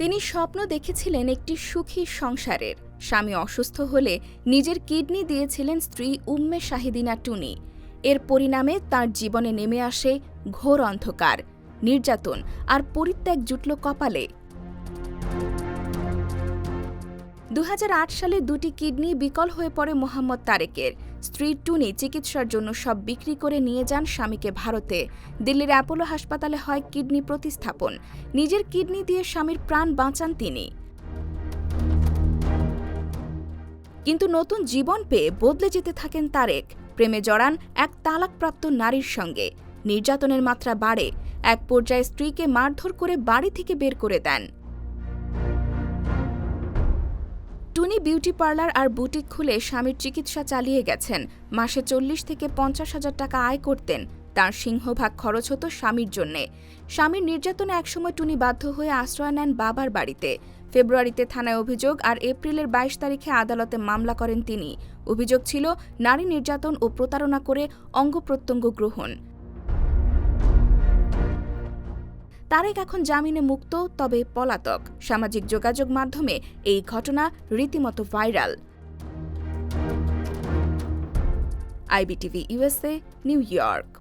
তিনি স্বপ্ন দেখেছিলেন একটি সুখী সংসারের। স্বামী অসুস্থ হলে নিজের কিডনি দিয়েছিলেন স্ত্রী উম্মে শাহিদিনা টুনি। এর পরিণামে তার জীবনে নেমে আসে ঘোর অন্ধকার, নির্যাতন আর পরিত্যাগ জুটল কপালে। দু হাজার আট সালে দুটি কিডনি বিকল হয়ে পড়ে মোহাম্মদ তারেকের। স্ত্রী টুনি চিকিৎসার জন্য সব বিক্রি করে নিয়ে যান স্বামীকে ভারতে। দিল্লির অ্যাপোলো হাসপাতালে হয় কিডনি প্রতিস্থাপন। নিজের কিডনি দিয়ে স্বামীর প্রাণ বাঁচান তিনি। কিন্তু নতুন জীবন পেয়ে বদলে যেতে থাকেন তারেক। প্রেমে জড়ান এক তালাকপ্রাপ্ত নারীর সঙ্গে। নির্যাতনের মাত্রা বাড়ে। এক পর্যায়ে স্ত্রীকে মারধর করে বাড়ি থেকে বের করে দেন। টুনি বিউটি পার্লার আর বুটিক খুলে স্বামীর চিকিৎসা চালিয়ে গেছেন। মাসে চল্লিশ থেকে পঞ্চাশ হাজার টাকা আয় করতেন। তার সিংহভাগ খরচ হতো স্বামীর জন্যে। স্বামীর নির্যাতনে একসময় টুনি বাধ্য হয়ে আশ্রয় নেন বাবার বাড়িতে। ফেব্রুয়ারিতে থানায় অভিযোগ আর এপ্রিলের বাইশ তারিখে আদালতে মামলা করেন তিনি। অভিযোগ ছিল, নারী নির্যাতন ও প্রতারণা করে অঙ্গ প্রত্যঙ্গ গ্রহণ। তারেক এখন জামিনে মুক্ত, তবে পলাতক। সামাজিক যোগাযোগ মাধ্যমে এই ঘটনা রীতিমতো viral. IBTV USA New York.